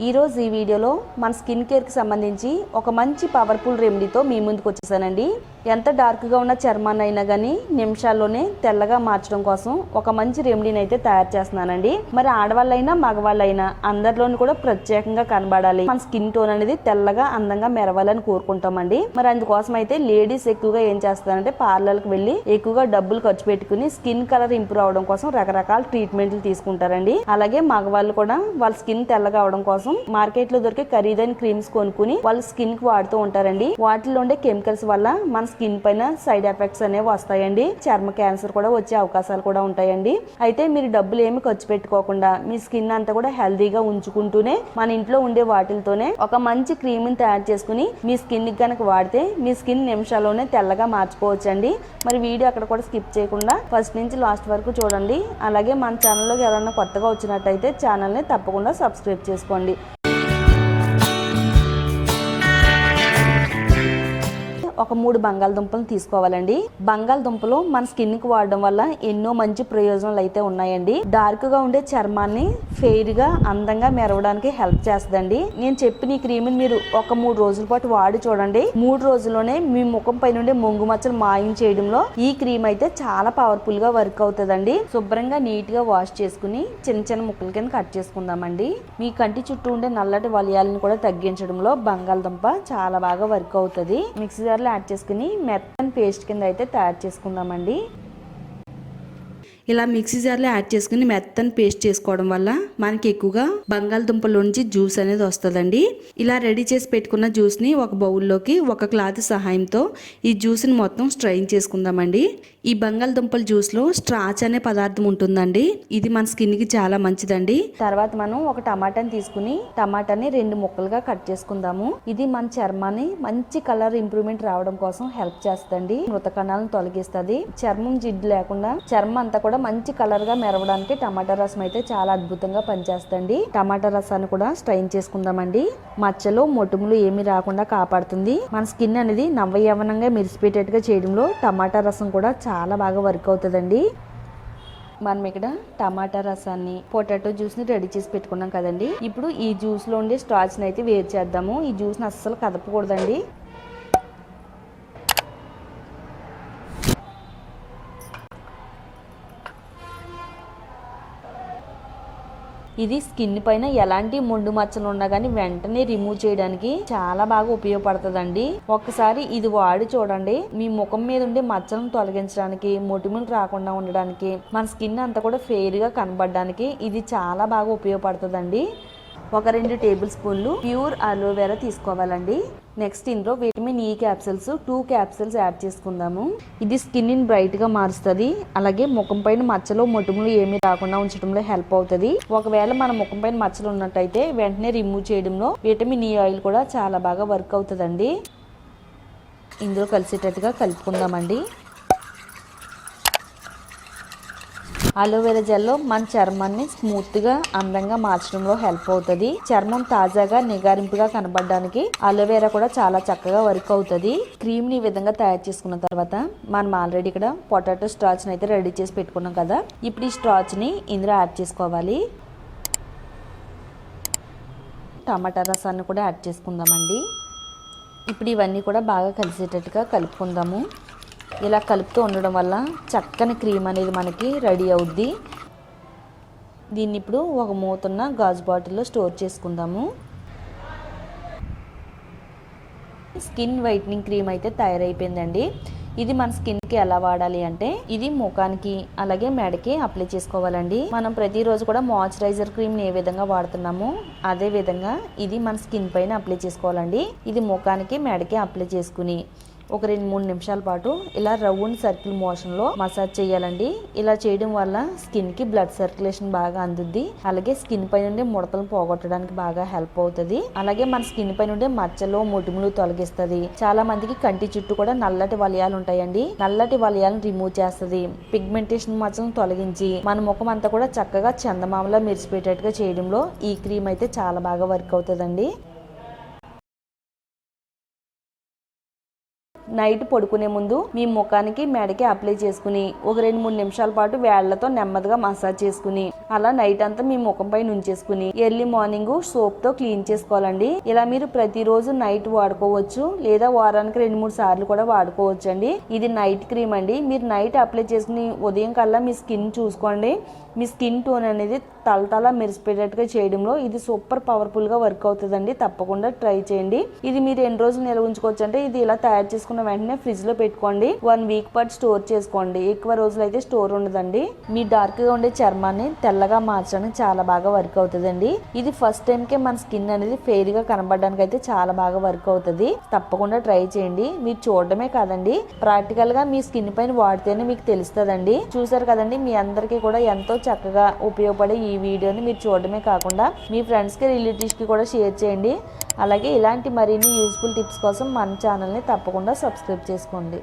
ఈరోజు ఈ వీడియోలో మన స్కిన్ కేర్కి సంబంధించి ఒక మంచి పవర్ఫుల్ రెమెడీతో మీ ముందుకు వచ్చేసానండి. ఎంత డార్క్గా ఉన్న చర్మాన్ని అయినా కానీ నిమిషాల్లోనే తెల్లగా మార్చడం కోసం ఒక మంచి రెమెడీని అయితే తయారు చేస్తున్నానండి. మరి ఆడవాళ్ళైనా మగవాళ్ళైనా అందరిలోనూ కూడా ప్రత్యేకంగా కనబడాలి. మన స్కిన్ టోన్ అనేది తెల్లగా అందంగా మెరవాలని కోరుకుంటామండి. మరి అందుకోసం అయితే లేడీస్ ఎక్కువగా ఏం చేస్తారంటే పార్లర్కి వెళ్ళి ఎక్కువగా డబ్బులు ఖర్చు పెట్టుకుని స్కిన్ కలర్ ఇంప్రూవ్ అవడం కోసం రకరకాల ట్రీట్మెంట్లు తీసుకుంటారండి. అలాగే మగవాళ్ళు కూడా వాళ్ళ స్కిన్ తెల్లగా అవడం కోసం మార్కెట్లో దొరికే ఖరీదైన క్రీమ్స్ కొనుక్కుని వాళ్ళు స్కిన్కి వాడుతూ ఉంటారండి. వాటిలో ఉండే కెమికల్స్ వల్ల మన స్కిన్ పైన సైడ్ ఎఫెక్ట్స్ అనేవి వస్తాయండి. చర్మ క్యాన్సర్ కూడా వచ్చే అవకాశాలు కూడా ఉంటాయండి. అయితే మీరు డబ్బులు ఏమి ఖర్చు పెట్టుకోకుండా మీ స్కిన్ అంతా కూడా హెల్దీగా ఉంచుకుంటూనే మన ఇంట్లో ఉండే వాటిలతోనే ఒక మంచి క్రీమ్ని తయారు చేసుకుని మీ స్కిన్కి కనుక వాడితే మీ స్కిన్ నిమిషాల్లోనే తెల్లగా మార్చుకోవచ్చండి. మరి వీడియో అక్కడ కూడా స్కిప్ చేయకుండా ఫస్ట్ నుంచి లాస్ట్ వరకు చూడండి. అలాగే మన ఛానల్లోకి ఎవరైనా కొత్తగా వచ్చినట్టయితే ఛానల్ని తప్పకుండా సబ్స్క్రైబ్ చేసుకోండి. ఒక మూడు బంగాళదుంపలు తీసుకోవాలండి. బంగాళదుంపలు మన స్కిన్కి వాడడం వల్ల ఎన్నో మంచి ప్రయోజనాలు అయితే ఉన్నాయండి. డార్క్గా ఉండే చర్మాన్ని ఫెయిర్గా అందంగా మెరవడానికి హెల్ప్ చేస్తుందండి. నేను చెప్పిన ఈ క్రీమ్ మీరు ఒక మూడు రోజుల పాటు వాడి చూడండి. మూడు రోజుల్లోనే మీ ముఖం పై నుండి మొంగు మచ్చలు మాయం చేయడంలో ఈ క్రీమ్ అయితే చాలా పవర్ఫుల్గా వర్క్ అవుతుందండి. శుభ్రంగా నీట్గా వాష్ చేసుకుని చిన్న చిన్న ముక్కల కింద కట్ చేసుకుందామండి. మీ కంటి చుట్టూ ఉండే నల్లటి వలయాలను కూడా తగ్గించడంలో బంగాళదుంప చాలా బాగా వర్క్ అవుతుంది. మిక్సీ జార్లో యాడ్ చేసుకుని మెత్తని పేస్ట్ కింద అయితే తయారు చేసుకుందామండి. ఇలా మిక్సీ జార్లో యాడ్ చేసుకుని మెత్తని పేస్ట్ చేసుకోవడం వల్ల మనకి ఎక్కువగా బంగాళదుంపల నుంచి జ్యూస్ అనేది వస్తుందండి. ఇలా రెడీ చేసి పెట్టుకున్న జ్యూస్ని ఒక బౌల్లోకి ఒక క్లాత్ సహాయంతో ఈ జ్యూస్ని మొత్తం స్ట్రైన్ చేసుకుందామండి. ఈ బంగాళదుంపల జ్యూస్లో స్ట్రాచ్ అనే పదార్థం ఉంటుందండి. ఇది మన స్కిన్కి చాలా మంచిదండి. తర్వాత మనం ఒక టమాటాని తీసుకుని టమాటాని రెండు ముక్కలుగా కట్ చేసుకుందాము. ఇది మన చర్మాన్ని మంచి కలర్ ఇంప్రూవ్మెంట్ రావడం కోసం హెల్ప్ చేస్తుంది మృత కణాలను తొలగిస్తుంది. చర్మం జిడ్డు లేకుండా చర్మం అంతా కూడా మంచి కలర్గా మెరవడానికి టమాటా రసం అయితే చాలా అద్భుతంగా పనిచేస్తుంది టమాటా రసాన్ని కూడా స్ట్రైన్ చేసుకుందామండి. మచ్చలు మొటుములు ఏమీ రాకుండా కాపాడుతుంది. మన స్కిన్ అనేది నవ్వయవనంగా మెరిసిపోయేటట్టుగా చేయడంలో టమాటా రసం కూడా చాలా బాగా వర్క్ అవుతుందండి. మనం ఇక్కడ టమాటా రసాన్ని పొటాటో జ్యూస్ని రెడీ చేసి పెట్టుకున్నాం కదండి. ఇప్పుడు ఈ జ్యూస్లో ఉండే స్టాచ్ని అయితే వేరు చేద్దాము. ఈ జ్యూస్ని అస్సలు కదపకూడదండి. ఇది స్కిన్ పైన ఎలాంటి మొండు మచ్చలు ఉన్నా కానీ వెంటనే రిమూవ్ చేయడానికి చాలా బాగా ఉపయోగపడుతుందండి. ఒక్కసారి ఇది వాడి చూడండి. మీ ముఖం మీద ఉండే మచ్చలను తొలగించడానికి మొటిమలు రాకుండా ఉండడానికి మన స్కిన్ అంతా కూడా ఫెయిర్గా కనబడడానికి ఇది చాలా బాగా ఉపయోగపడుతుందండి. ఒక రెండు టేబుల్ స్పూన్లు ప్యూర్ అలోవెరా తీసుకోవాలండి. నెక్స్ట్ ఇందులో విటమిన్ e ఈ క్యాప్సిల్స్ టూ క్యాప్సిల్స్ యాడ్ చేసుకుందాము. ఇది స్కిన్ బ్రైట్గా మారుస్తుంది. అలాగే ముఖం పైన మచ్చలు మొటిములు ఏమీ రాకుండా ఉంచడంలో హెల్ప్ అవుతుంది. ఒకవేళ మన ముఖం పైన మచ్చలు ఉన్నట్టయితే వెంటనే రిమూవ్ చేయడంలో విటమిన్ ఈ ఆయిల్ కూడా చాలా బాగా వర్క్ అవుతుందండి. ఇందులో కలిసేటట్టుగా కలుపుకుందామండి. అలోవెరా జెల్లో మన చర్మాన్ని స్మూత్గా అందంగా మార్చడంలో హెల్ప్ అవుతుంది. చర్మం తాజాగా నిగారింపుగా కనబడడానికి అలోవెరా కూడా చాలా చక్కగా వర్క్ అవుతుంది. క్రీమ్ని ఈ విధంగా తయారు చేసుకున్న తర్వాత మనం ఆల్రెడీ ఇక్కడ పొటాటో స్ట్రాచ్ని అయితే రెడీ చేసి పెట్టుకున్నాం కదా. ఇప్పుడు ఈ స్ట్రాచ్ని ఇందులో యాడ్ చేసుకోవాలి. టమాటా రసాన్ని కూడా యాడ్ చేసుకుందామండి. ఇప్పుడు ఇవన్నీ కూడా బాగా కలిసేటట్టుగా కలుపుకుందాము. ఇలా కలుపుతూ ఉండడం వల్ల చక్కని క్రీమ్ అనేది మనకి రెడీ అవుద్ది. దీన్ని ఇప్పుడు ఒక మూతున్న గాజు బాటిల్లో స్టోర్ చేసుకుందాము. స్కిన్ వైట్నింగ్ క్రీమ్ అయితే తయారైపోయిందండి. ఇది మన స్కిన్కి ఎలా వాడాలి అంటే ఇది ముఖానికి అలాగే మెడకి అప్లై చేసుకోవాలండి. మనం ప్రతిరోజు కూడా మాయిశ్చరైజర్ క్రీమ్ని ఏ విధంగా వాడుతున్నామో అదే విధంగా ఇది మన స్కిన్ పైన అప్లై చేసుకోవాలండి. ఇది ముఖానికి మెడకి అప్లై చేసుకుని ఒక రెండు మూడు నిమిషాల పాటు ఇలా రౌండ్ సర్కిల్ మోషన్లో మసాజ్ చేయాలండి. ఇలా చేయడం వల్ల స్కిన్కి బ్లడ్ సర్క్యులేషన్ బాగా అందుద్ది. అలాగే స్కిన్ పై నుండి ముడతలు పోగొట్టడానికి బాగా హెల్ప్ అవుతుంది. అలాగే మన స్కిన్ పై నుండి మచ్చలు మొటిములు తొలగిస్తుంది. చాలా మందికి కంటి చుట్టూ కూడా నల్లటి వలయాలు ఉంటాయండి. నల్లటి వలయాలను రిమూవ్ చేస్తుంది. పిగ్మెంటేషన్ మచ్చలను తొలగించి మన ముఖం అంతా కూడా చక్కగా చందమామలా మెరిసిపోయేటట్టుగా చేయడంలో ఈ క్రీమ్ అయితే చాలా బాగా వర్క్ అవుతుందండి. నైట్ పడుకునే ముందు మీ ముఖానికి మెడకి అప్లై చేసుకుని ఒక రెండు మూడు నిమిషాల పాటు వేళ్ళతో నెమ్మదిగా మసాజ్ చేసుకుని అలా నైట్ అంతా మీ ముఖం పైన ఉంచేసుకుని ఎర్లీ మార్నింగ్ సోప్తో క్లీన్ చేసుకోవాలండి. ఇలా మీరు ప్రతిరోజు నైట్ వాడుకోవచ్చు లేదా వారానికి రెండు మూడు సార్లు కూడా వాడుకోవచ్చు అండి ఇది నైట్ క్రీమ్ అండి. మీరు నైట్ అప్లై చేసుకుని ఉదయం కల్లా మీ స్కిన్ చూసుకోండి. మీ స్కిన్ టోన్ అనేది తలతల మెరిసిపోయేటట్టుగా చేయడంలో ఇది సూపర్ పవర్ఫుల్గా వర్క్ అవుతుందండి. తప్పకుండా ట్రై చేయండి. ఇది మీరు ఎన్ని రోజులు నిల్వ ఉంచుకోవచ్చు అంటే ఇది ఇలా తయారు చేసుకున్న వెంటనే ఫ్రిడ్జ్లో పెట్టుకోండి. వన్ వీక్ పాటు స్టోర్ చేసుకోండి. ఎక్కువ రోజులు అయితే స్టోర్ ఉండదండి. మీ డార్క్గా ఉండే చర్మాన్ని తెల్లగా మార్చడానికి చాలా బాగా వర్క్ అవుతుందండి. ఇది ఫస్ట్ టైంకే మన స్కిన్ అనేది ఫెయిర్గా కనబడడానికి అయితే చాలా బాగా వర్క్ అవుతుంది. తప్పకుండా ట్రై చేయండి. మీరు చూడడమే కాదండి. ప్రాక్టికల్గా మీ స్కిన్ పైన వాడితేనే మీకు తెలుస్తుందండి. చూసారు కదండి మీ అందరికీ కూడా ఎంతో చక్కగా ఉపయోగపడే ఈ వీడియోని మీరు చూడడమే కాకుండా మీ ఫ్రెండ్స్కి రిలేటివ్స్కి కూడా షేర్ చేయండి. అలాగే ఇలాంటి మరిన్ని యూస్ఫుల్ టిప్స్ కోసం మన ఛానల్ని తప్పకుండా సబ్స్క్రైబ్ చేసుకోండి.